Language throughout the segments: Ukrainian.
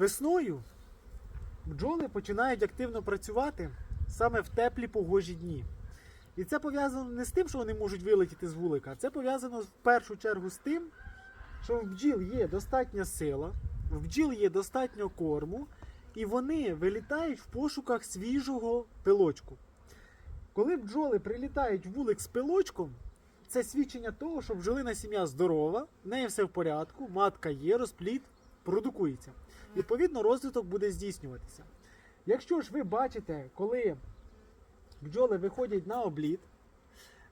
Весною бджоли починають активно працювати саме в теплі погожі дні. І це пов'язано не з тим, що вони можуть вилетіти з вулика, це пов'язано в першу чергу з тим, що в бджіл є достатня сила, в бджіл є достатньо корму, і вони вилітають в пошуках свіжого пилочку. Коли бджоли прилітають в вулик з пилочком, це свідчення того, що бджолина сім'я здорова, в неї все в порядку, матка є, розплід продукується. Відповідно, розвиток буде здійснюватися. Якщо ж ви бачите, коли бджоли виходять на обліт,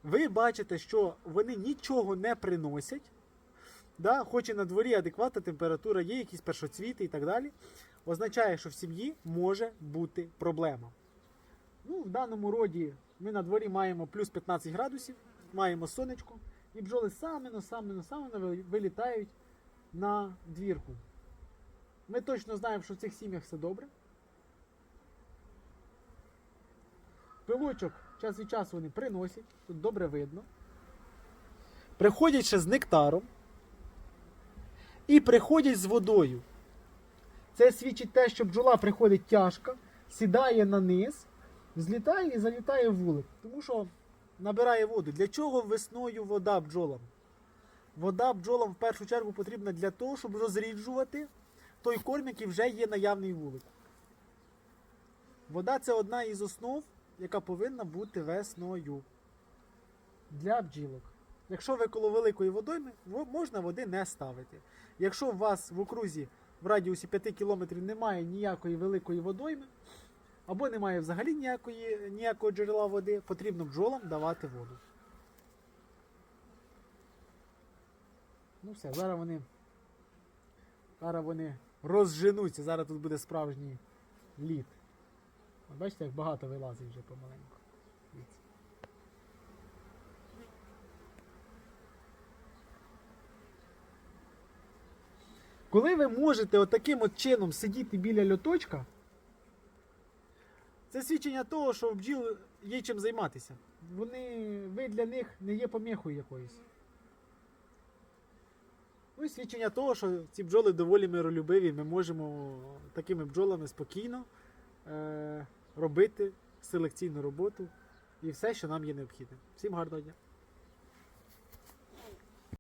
ви бачите, що вони нічого не приносять, да, хоч і на дворі адекватна температура, є якісь першоцвіти і так далі, означає, що в сім'ї може бути проблема. Ну, в даному роді ми на дворі маємо плюс 15 градусів, маємо сонечко, і бджоли ви- вилітають на двірку. Ми точно знаємо, що в цих сім'ях все добре. Пилочок час від часу вони приносять, тут добре видно. Приходять ще з нектаром і приходять з водою. Це свідчить те, що бджола приходить тяжка, сідає на низ, злітає і залітає в вулик. Тому що набирає воду. Для чого весною вода бджолам? Вода бджолам в першу чергу потрібна для того, щоб розріджувати той корм, який вже є наявний в вулику. Вода це одна із основ, яка повинна бути весною для бджілок. Якщо ви коло великої водойми, можна води не ставити. Якщо у вас в окрузі в радіусі 5 км немає ніякої великої водойми, або немає взагалі ніякої, ніякого джерела води, потрібно бджолам давати воду. Ну все, зараз вони. Зараз вони розженуться, зараз тут буде справжній лід. Бачите, як багато вилазить вже помаленьку. Коли ви можете отаким от чином сидіти біля льоточка, це свідчення того, що бджіл є чим займатися. Вони, ви для них не є поміхою якоюсь. Ну свідчення того, що ці бджоли доволі миролюбиві, ми можемо такими бджолами спокійно е, робити селекційну роботу і все, що нам є необхідним. Всім гарного дня!